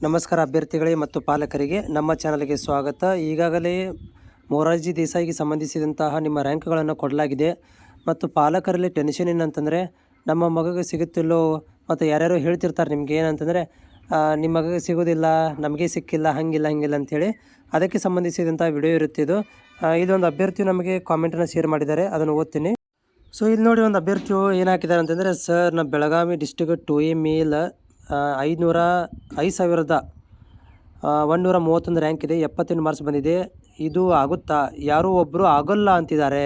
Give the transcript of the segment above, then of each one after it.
ನಮಸ್ಕಾರ ಅಭ್ಯರ್ಥಿಗಳಿಗೆ ಮತ್ತು ಪಾಲಕರಿಗೆ ನಮ್ಮ ಚಾನಲ್ಗೆ ಸ್ವಾಗತ. ಈಗಾಗಲೇ ಮೊರಾರ್ಜಿ ದೇಸಾಯಿಗೆ ಸಂಬಂಧಿಸಿದಂತಹ ನಿಮ್ಮ ರ್ಯಾಂಕ್ಗಳನ್ನು ಕೊಡಲಾಗಿದೆ. ಮತ್ತು ಪಾಲಕರಲ್ಲಿ ಟೆನ್ಷನ್ ಏನಂತಂದರೆ, ನಮ್ಮ ಮಗಗೆ ಸಿಗುತ್ತಿಲ್ಲೋ ಮತ್ತು ಯಾರ್ಯಾರು ಹೇಳ್ತಿರ್ತಾರೆ ನಿಮಗೆ ಏನಂತಂದರೆ ನಿಮ್ಮ ಮಗಗೆ ಸಿಗೋದಿಲ್ಲ ನಮಗೆ ಸಿಕ್ಕಿಲ್ಲ, ಹಂಗಿಲ್ಲ ಹಂಗಿಲ್ಲ ಅಂಥೇಳಿ ಅದಕ್ಕೆ ಸಂಬಂಧಿಸಿದಂಥ ವಿಡಿಯೋ ಇರುತ್ತೆ ಇದು. ಇದೊಂದು ಅಭ್ಯರ್ಥಿಯು ನಮಗೆ ಕಾಮೆಂಟನ್ನು ಶೇರ್ ಮಾಡಿದ್ದಾರೆ, ಅದನ್ನು ಓದ್ತೀನಿ. ಸೊ, ಇಲ್ಲಿ ನೋಡಿ ಒಂದು ಅಭ್ಯರ್ಥಿಯು ಏನು ಹಾಕಿದ್ದಾರೆ ಅಂತಂದರೆ, ಸರ್, ನಮ್ಮ Belagavi district two A male ಐದುನೂರ ಐದು ಸಾವಿರದ ಒಂದುನೂರ ಮೂವತ್ತೊಂದು ರ್ಯಾಂಕ್ ಇದೆ, ಎಪ್ಪತ್ತೆಂಟು ಮಾರ್ಕ್ಸ್ ಬಂದಿದೆ. ಇದು ಆಗುತ್ತಾ? ಯಾರೂ ಒಬ್ಬರು ಆಗೋಲ್ಲ ಅಂತಿದ್ದಾರೆ.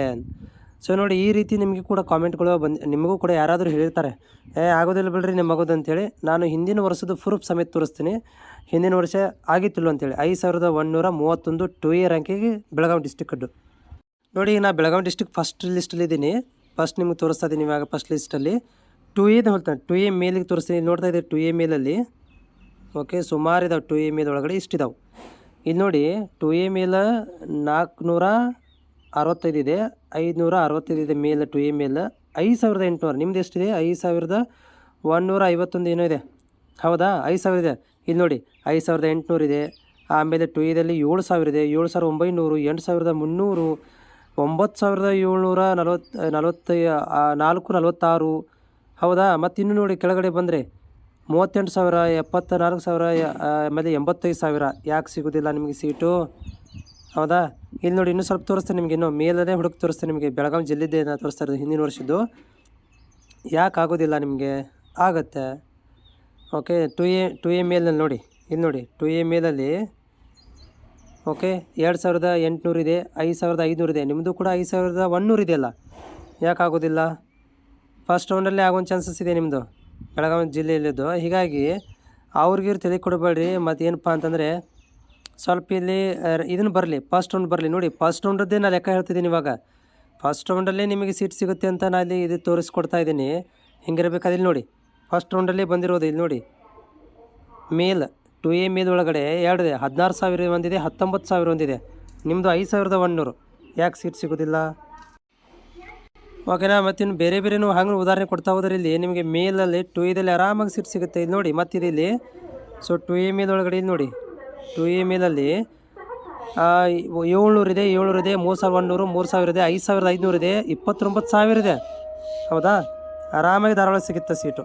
ಸೊ ನೋಡಿ, ಈ ರೀತಿ ನಿಮಗೆ ಕೂಡ ಕಾಮೆಂಟ್ಗಳು ಬಂದು, ನಿಮಗೂ ಕೂಡ ಯಾರಾದರೂ ಹೇಳಿರ್ತಾರೆ, ಏ, ಆಗೋದಿಲ್ಲ ಬಿಡ್ರಿ ನಿಮ್ಮ ಅಂತೇಳಿ ನಾನು ಹಿಂದಿನ ವರ್ಷದ ಪ್ರೂಫ್ ಸಮೇತ ತೋರಿಸ್ತೀನಿ. ಹಿಂದಿನ ವರ್ಷ ಆಗಿತ್ತಿಲ್ಲ ಅಂತೇಳಿ, ಐದು ಸಾವಿರದ ಒಂದುನೂರ ಮೂವತ್ತೊಂದು ಟು ಎ ರ್ಯಾಂಕಿಗೆ ಬೆಳಗಾವಿ ಡಿಸ್ಟಿಕ್ದು ನೋಡಿ ನಾನು ಬೆಳಗಾವಿ ಡಿಸ್ಟಿಕ್ ಫಸ್ಟ್ ಲಿಸ್ಟಲ್ಲಿದ್ದೀನಿ ಫಸ್ಟ್ ನಿಮ್ಗೆ ತೋರಿಸ್ತಾ ಇದ್ದೀನಿ ಇವಾಗ ಫಸ್ಟ್ ಲಿಸ್ಟಲ್ಲಿ ಟು ಎದ ಹೇಳ್ತಾನೆ ಟು ಎ ಮೇಲಿಗೆ ತೋರಿಸ್ತೀನಿ. ನೋಡ್ತಾ ಇದ್ದೀವಿ ಟು ಎ ಮೇಲಲ್ಲಿ. ಓಕೆ ಸುಮಾರು ಇದಾವೆ ಟು ಎ ಮೇಲ್ ಒಳಗಡೆ ಇಷ್ಟಿದಾವೆ ಇಲ್ಲಿ ನೋಡಿ ಟು ಎ ಮೇಲ ನಾಲ್ಕುನೂರ ಅರವತ್ತೈದು ಇದೆ, ಐದುನೂರ ಅರವತ್ತೈದು ಇದೆ ಮೇಲ್ ಟು ಎ ಮೇಲ. ಐದು ಸಾವಿರದ ಎಂಟುನೂರು. ನಿಮ್ದು ಎಷ್ಟಿದೆ? ಐದು ಸಾವಿರದ ಒಂದುನೂರ ಐವತ್ತೊಂದು ಏನೋ ಇದೆ. ಹೌದಾ? ಐದು ಸಾವಿರ ಇದೆ. ಇಲ್ಲಿ ನೋಡಿ, ಐದು ಸಾವಿರದ ಎಂಟುನೂರು ಇದೆ. ಆಮೇಲೆ ಟು ಎದಲ್ಲಿ ಏಳು ಸಾವಿರ ಇದೆ. ಏಳು ಸಾವಿರದ ಒಂಬೈನೂರು, ಎಂಟು ಸಾವಿರದ ಮುನ್ನೂರು, ಒಂಬತ್ತು ಸಾವಿರದ ಏಳ್ನೂರ ನಲವತ್ತು, ನಲವತ್ತೈ ನಾಲ್ಕು ನಲವತ್ತಾರು ಹೌದಾ? ಮತ್ತು ಇನ್ನು ನೋಡಿ ಕೆಳಗಡೆ ಬಂದರೆ ಮೂವತ್ತೆಂಟು ಸಾವಿರ ಎಪ್ಪತ್ತ ನಾಲ್ಕು ಸಾವಿರ ಆಮೇಲೆ ಎಂಬತ್ತೈದು ಸಾವಿರ. ಯಾಕೆ ಸಿಗೋದಿಲ್ಲ ನಿಮಗೆ ಸೀಟು? ಹೌದಾ? ಇಲ್ಲಿ ನೋಡಿ ಇನ್ನೂ ಸ್ವಲ್ಪ ತೋರಿಸ್ತೇನೆ ನಿಮಗೆ, ಇನ್ನೂ ಮೇಲೇ ಹುಡುಕಿ ತೋರಿಸ್ತೇನೆ ನಿಮಗೆ. ಬೆಳಗಾವಿ ಜಿಲ್ಲೆದೇ ತೋರಿಸ್ತಾ ಇರೋದು ಹಿಂದಿನ ವರ್ಷದ್ದು. ಯಾಕೆ ಆಗೋದಿಲ್ಲ ನಿಮಗೆ? ಆಗತ್ತೆ. Okay, two A two A ಮೇಲಲ್ಲಿ ನೋಡಿ. ಇಲ್ಲಿ ನೋಡಿ, ಟು ಎ ಮೇಲಲ್ಲಿ, ಓಕೆ, ಎರಡು ಸಾವಿರದ ಎಂಟುನೂರು ಇದೆ, ಐದು ಸಾವಿರದ ಐದುನೂರು ಇದೆ. ನಿಮ್ಮದು ಕೂಡ ಐದು ಸಾವಿರದ ಒನ್ನೂರು ಇದೆಯಲ್ಲ? ಯಾಕೆ ಆಗೋದಿಲ್ಲ? ಫಸ್ಟ್ ರೌಂಡಲ್ಲೇ ಆಗೋ ಚಾನ್ಸಸ್ ಇದೆ ನಿಮ್ಮದು ಬೆಳಗಾವಿ ಜಿಲ್ಲೆಯಲ್ಲಿದ್ದು. ಹೀಗಾಗಿ ಅವ್ರಿಗೆ ತಲೆ ಕೊಡಬೇಡ್ರಿ. ಮತ್ತು ಏನಪ್ಪ ಅಂತಂದರೆ ಸ್ವಲ್ಪ ಇಲ್ಲಿ ಇದನ್ನು ಬರಲಿ. ಫಸ್ಟ್ ರೌಂಡ್ ಬರಲಿ. ನೋಡಿ ಫಸ್ಟ್ ರೌಂಡದ್ದೇ ನಾನು ಲೆಕ್ಕ ಹೇಳ್ತಿದ್ದೀನಿ ಇವಾಗ. ಫಸ್ಟ್ ರೌಂಡಲ್ಲೇ ನಿಮಗೆ ಸೀಟ್ ಸಿಗುತ್ತೆ ಅಂತ ನಾನು ಇಲ್ಲಿ ಇದು ತೋರಿಸ್ಕೊಡ್ತಾ ಇದ್ದೀನಿ. ಹಿಂಗಿರಬೇಕಾದ್ರೆ ಇಲ್ಲಿ ನೋಡಿ. ಫಸ್ಟ್ ರೌಂಡಲ್ಲೇ ಬಂದಿರೋದು ಇಲ್ಲಿ ನೋಡಿ. ಮೇಲ್ ಟು ಎ ಮೇಲ್ ಒಳಗಡೆ ಎರಡಿದೆ ಹದಿನಾರು ಸಾವಿರ ಒಂದಿದೆ, ಹತ್ತೊಂಬತ್ತು ಸಾವಿರ ಒಂದಿದೆ. ನಿಮ್ಮದು ಐದು ಸಾವಿರದ ಒನ್ನೂರು ಯಾಕೆ ಸೀಟ್ ಸಿಗೋದಿಲ್ಲ? ಓಕೆನಾ, ಮತ್ತಿನ್ನು ಬೇರೆ ಬೇರೆನೂ ಹಂಗೆ ಉದಾಹರಣೆ ಕೊಡ್ತಾ ಹೋದ್ರೆ ಇಲ್ಲಿ ನಿಮಗೆ ಮೇಲಲ್ಲಿ ಟು ಇದಲ್ಲಿ ಆರಾಮಾಗಿ ಸೀಟ್ ಸಿಗುತ್ತೆ ಇಲ್ಲಿ ನೋಡಿ ಮತ್ತಿದೆ ಇಲ್ಲಿ ಸೊ ಟು ಎ ಮೇಲ್ ಒಳಗಡೆ ಇಲ್ಲಿ ನೋಡಿ ಟು ಎ ಮೇಲಲ್ಲಿ ಏಳ್ನೂರು ಇದೆ ಏಳ್ನೂರು ಇದೆ, ಮೂರು ಸಾವಿರದ ಒಂದುನೂರು ಮೂರು ಸಾವಿರ ಇದೆ, ಐದು ಸಾವಿರದ ಐದುನೂರು ಇದೆ, ಇಪ್ಪತ್ತೊಂಬತ್ತು ಸಾವಿರ ಇದೆ, ಹೌದಾ? ಆರಾಮಾಗಿ ಧಾರವಾಡ ಸಿಗುತ್ತೆ ಸೀಟು